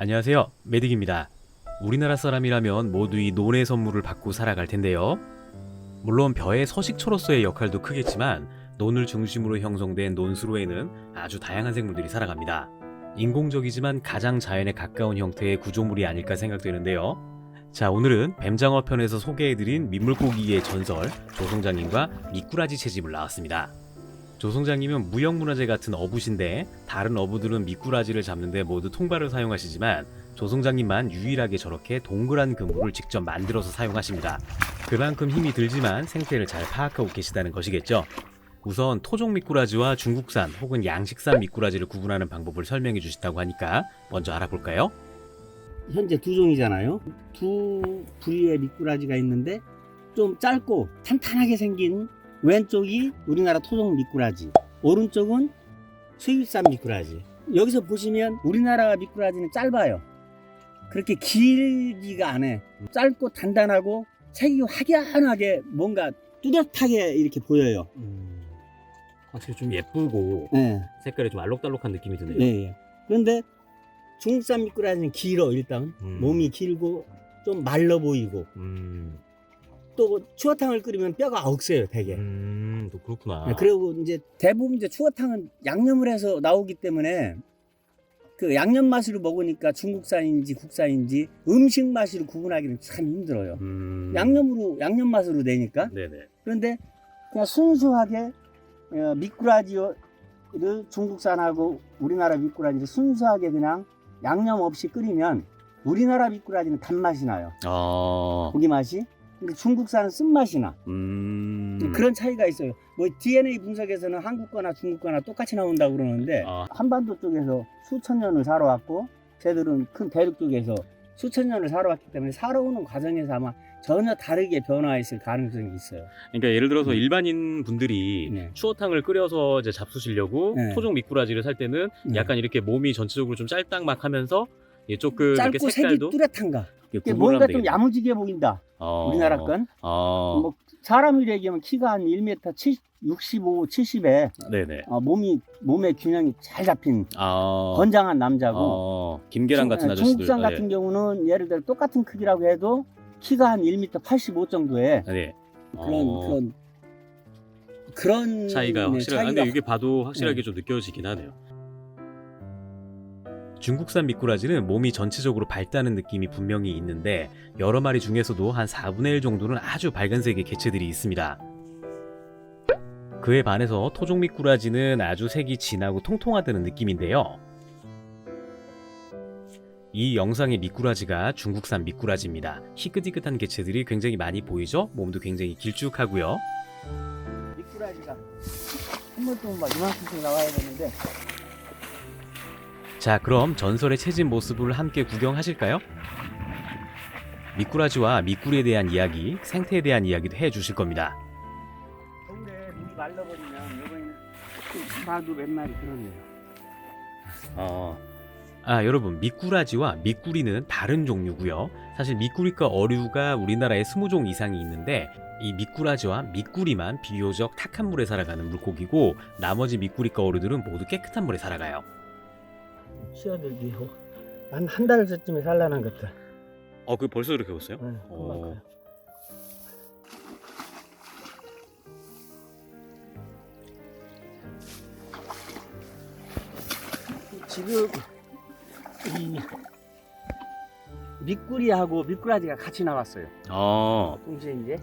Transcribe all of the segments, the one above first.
안녕하세요. 메딕입니다. 우리나라 사람이라면 모두 이 논의 선물을 받고 살아갈 텐데요. 물론 벼의 서식처로서의 역할도 크겠지만 논을 중심으로 형성된 논수로에는 아주 다양한 생물들이 살아갑니다. 인공적이지만 가장 자연에 가까운 형태의 구조물이 아닐까 생각되는데요. 자, 오늘은 뱀장어 편에서 소개해드린 민물고기의 전설 조송장님과 미꾸라지 채집을 나왔습니다. 조송장님은 무형문화재 같은 어부신데 다른 어부들은 미꾸라지를 잡는데 모두 통발을 사용하시지만 조송장님만 유일하게 저렇게 동그란 그물을 직접 만들어서 사용하십니다. 그만큼 힘이 들지만 생태를 잘 파악하고 계시다는 것이겠죠. 우선 토종 미꾸라지와 중국산 혹은 양식산 미꾸라지를 구분하는 방법을 설명해 주신다고 하니까 먼저 알아볼까요? 현재 두 종이잖아요. 두 부류의 미꾸라지가 있는데 좀 짧고 탄탄하게 생긴 왼쪽이 우리나라 토종 미꾸라지, 오른쪽은 수입산 미꾸라지. 여기서 보시면 우리나라 미꾸라지는 짧아요. 그렇게 길지가 않아. 짧고 단단하고 색이 확연하게 뭔가 뚜렷하게 이렇게 보여요. 확실히 좀 예쁘고 네. 색깔이 좀 알록달록한 느낌이 드네요. 예, 예. 그런데 중국산 미꾸라지는 길어 일단 음. 몸이 길고 좀 말라 보이고 음, 또 추어탕을 끓이면 뼈가 억세요 되게. 음, 또 그렇구나. 네, 그리고 이제 대부분 이제 추어탕은 양념을 해서 나오기 때문에 그 양념 맛으로 먹으니까 중국산인지 국산인지 음식 맛으로 구분하기는 참 힘들어요. 음, 양념으로 양념 맛으로 내니까 네네. 그런데 그냥 순수하게 어, 미꾸라지를 중국산하고 우리나라 미꾸라지를 순수하게 그냥 양념 없이 끓이면 우리나라 미꾸라지는 단맛이 나요. 아, 고기 맛이. 근데 중국산은 쓴맛이 나. 음, 그런 차이가 있어요. 뭐 DNA 분석에서는 한국 거나 중국 거나 똑같이 나온다고 그러는데 아. 한반도 쪽에서 수천 년을 살아왔고 쟤들은 큰 대륙 쪽에서 수천 년을 살아왔기 때문에 살아오는 과정에서 아마 전혀 다르게 변화했을 가능성이 있어요. 그러니까 예를 들어서 음. 일반인 분들이 네. 추어탕을 끓여서 이제 잡수시려고 네. 토종 미꾸라지를 살 때는 네. 약간 이렇게 몸이 전체적으로 좀 짤딱막 하면서 예, 조금 이렇게 짧고 색이 색깔도 뚜렷한가. 이렇게 뭔가 하면 좀 되겠네요. 야무지게 보인다. 어, 우리나라 건. 어, 뭐 사람을 얘기하면 키가 한 1m 70, 65, 70에 네네. 몸이 몸의 균형이 잘 잡힌 아, 건장한 남자고 어, 김계란 같은 중- 아저씨들. 중국산 아, 같은 경우는 예를 들어 똑같은 크기라고 해도 키가 한 1m 85 정도의 예. 네. 그런 어, 그런 그런 차이가 네, 확실하. 차이가 근데 이게 봐도 확실하게 네. 좀 느껴지긴 하네요. 중국산 미꾸라지는 몸이 전체적으로 밝다는 느낌이 분명히 있는데 여러 마리 중에서도 한 4분의 1 정도는 아주 밝은색의 개체들이 있습니다. 그에 반해서 토종 미꾸라지는 아주 색이 진하고 통통하다는 느낌인데요. 이 영상의 미꾸라지가 중국산 미꾸라지입니다. 희끗희끗한 개체들이 굉장히 많이 보이죠? 몸도 굉장히 길쭉하고요. 미꾸라지가 한번 동안 막 이만큼씩 나와야 되는데 자, 그럼 전설의 채집 모습을 함께 구경하실까요? 미꾸라지와 미꾸리에 대한 이야기, 생태에 대한 이야기도 해 주실 겁니다. 겨울에 물이 말라버리면 이번에는 좀 잡아도 몇 마리 들었네요. 아, 여러분, 미꾸라지와 미꾸리는 다른 종류고요. 사실 미꾸리과 어류가 우리나라에 20종 이상이 있는데 이 미꾸라지와 미꾸리만 비교적 탁한 물에 살아가는 물고기고 나머지 미꾸리과 어류들은 모두 깨끗한 물에 살아가요. 쉬어들기 한한 달 전쯤에 산란한 것들. 어, 그 벌써 이렇게 봤어요? 네, 금방 어. 지금 이 미꾸리하고 미꾸라지가 같이 나왔어요. 어. 동시에 이제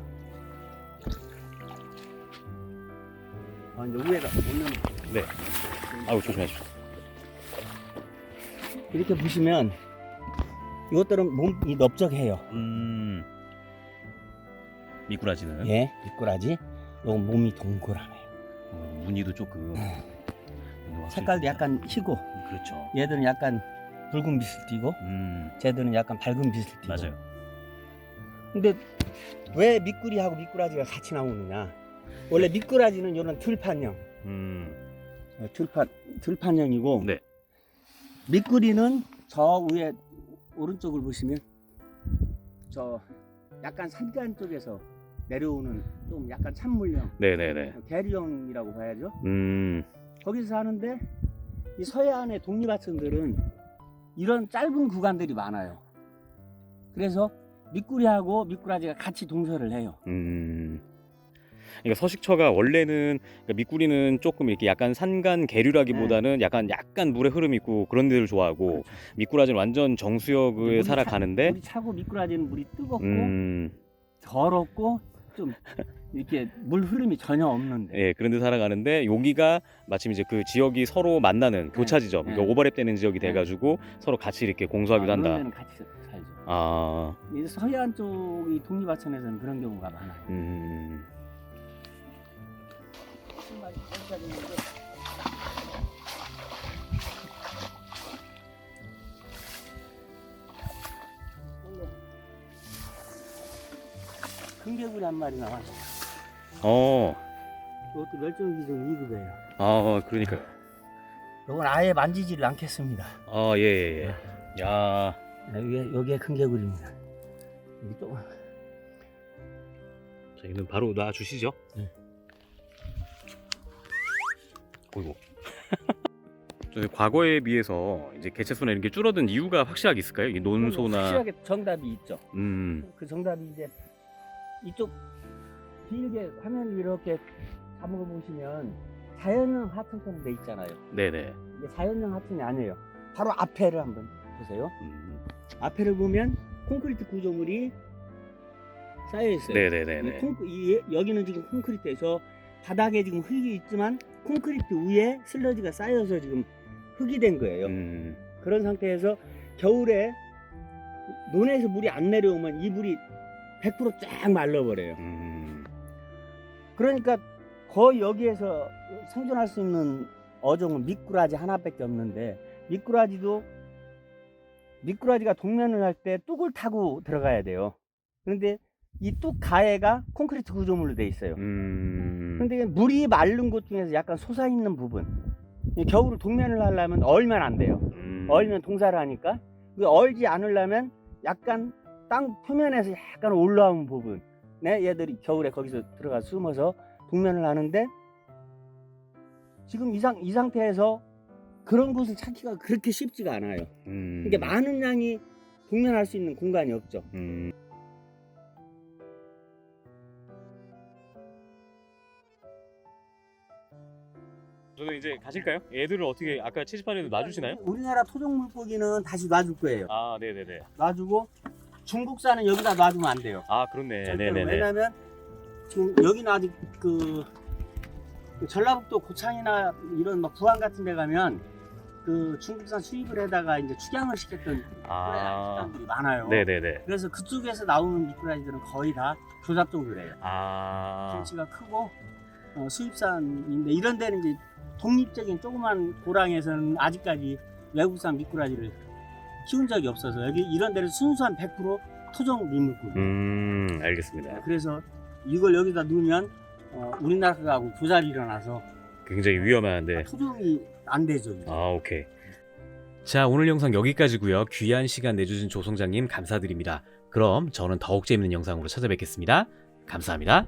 아, 이제 위에다 올려 네. 아우, 조심하십시오. 이렇게 보시면 이것들은 몸이 넓적해요. 음. 미꾸라지는 예, 미꾸라지. 요 몸이 동그라매. 어, 무늬도 조금 확실히 색깔도 약간 희고 음, 그렇죠. 얘들은 약간 붉은 빛을 띠고 음 쟤들은 약간 밝은 빛을 띠고 맞아요. 근데 왜 미꾸리하고 미꾸라지가 같이 나오느냐 원래 미꾸라지는 이런 들판형 음 어, 들판 들판형이고 네. 미꾸리는 저 위에 오른쪽을 보시면 저 약간 산간 쪽에서 내려오는 좀 약간 찬물형 네네네. 대류형이라고 봐야죠 음 거기서 사는데 이 서해안의 독립하천들은 이런 짧은 구간들이 많아요. 그래서 미꾸리하고 미꾸라지가 같이 동서를 해요. 음. 그러니까 서식처가 원래는 그러니까 미꾸리는 조금 이렇게 약간 산간 계류라기보다는 약간 약간 물의 흐름 있고 그런 데를 좋아하고 그렇죠. 미꾸라지는 완전 정수역을 물이 살아가는데 차, 물이 차고 미꾸라지는 물이 뜨겁고 음. 더럽고 좀 이렇게 물 흐름이 전혀 없는데 예, 그런 데 살아가는데 여기가 마침 이제 그 지역이 서로 만나는 교차 지점, 네. 그러니까 오버랩 되는 지역이 네. 돼 가지고 서로 같이 이렇게 공수하기도 아, 한다. 그런 데는 같이 살죠. 아. 이 서해안 쪽이 독립하천에서는 그런 경우가 많아요. 음. 금개구리 한 마리 나왔어. 어. 이것도 멸종위기종 2급이에요. 아, 그러니까. 이건 아예 만지지를 않겠습니다. 아, 예, 예, 예. 야. 여기에 여기에 금개구리입니다. 여기 조금 자, 이는 바로 놔 주시죠. 네. 어이구. 과거에 비해서 이제 개체 수나 이런 게 줄어든 이유가 확실하게 있을까요? 이 논소나 확실하게 정답이 있죠. 음. 그 정답이 이제 이쪽 길게 화면을 이렇게 잡아 보시면 자연형 하천처럼 돼 있잖아요. 네, 네. 이게 자연형 하천이 아니에요. 바로 앞에를 한번 보세요. 음. 앞에를 보면 콘크리트 구조물이 쌓여 있어요. 네, 네, 네, 이 네. 콘크- 이- 여기는 지금 콘크리트에서 바닥에 지금 흙이 있지만 콘크리트 위에 슬러지가 쌓여서 지금 흙이 된 거예요. 음. 그런 상태에서 겨울에 논에서 물이 안 내려오면 이 물이 100%쫙 말라버려요. 음. 그러니까 거의 여기에서 생존할 수 있는 어종은 미꾸라지 하나밖에 없는데 미꾸라지도 미꾸라지가 동면을 할 때 뚝을 타고 들어가야 돼요. 그런데 이 뚝 가해가 콘크리트 구조물로 돼 있어요. 음. 그런데 물이 마른 곳 중에서 약간 솟아있는 부분 이 겨울을 동면을 하려면 얼면 안 돼요. 음. 얼면 동사를 하니까 그 얼지 않으려면 약간 땅 표면에서 약간 올라온 부분 네 얘들이 겨울에 거기서 들어가 숨어서 동면을 하는데 지금 이, 상, 이 상태에서 그런 곳을 찾기가 그렇게 쉽지가 않아요 음. 이게 많은 양이 동면할 수 있는 공간이 없죠 음. 저는 이제 가실까요? 애들을 어떻게 아까 채집판에도 놔주시나요? 우리나라 토종 물고기는 다시 놔줄 거예요 아, 네, 네, 네. 놔주고 중국산은 여기다 놔주면 안 돼요 아, 그렇네. 네, 절대로. 네, 네. 왜냐면 지금 여기는 아직 그, 그 전라북도 고창이나 이런 막 부안 같은 데 가면 그 중국산 수입을 해다가 이제 축양을 시켰던 아. 식당들이 많아요. 네, 네, 네. 그래서 그쪽에서 나오는 미꾸라지들은 거의 다 조잡종들이에요. 아. 덩치가 크고 어, 수입산인데 이런 데는 이제 독립적인 조그만 고랑에서는 아직까지 외국산 미꾸라지를 키운 적이 없어서 여기 이런 데는 순수한 100% 토종 민물고기. 음, 알겠습니다. 그래서 이걸 여기다 넣으면 어, 우리나라하고 교잡이 일어나서 굉장히 위험한데. 토종이 안 되죠. 이제. 아, 오케이. 자, 오늘 영상 여기까지고요. 귀한 시간 내주신 조성장님 감사드립니다. 그럼 저는 더욱 재밌는 영상으로 찾아뵙겠습니다. 감사합니다.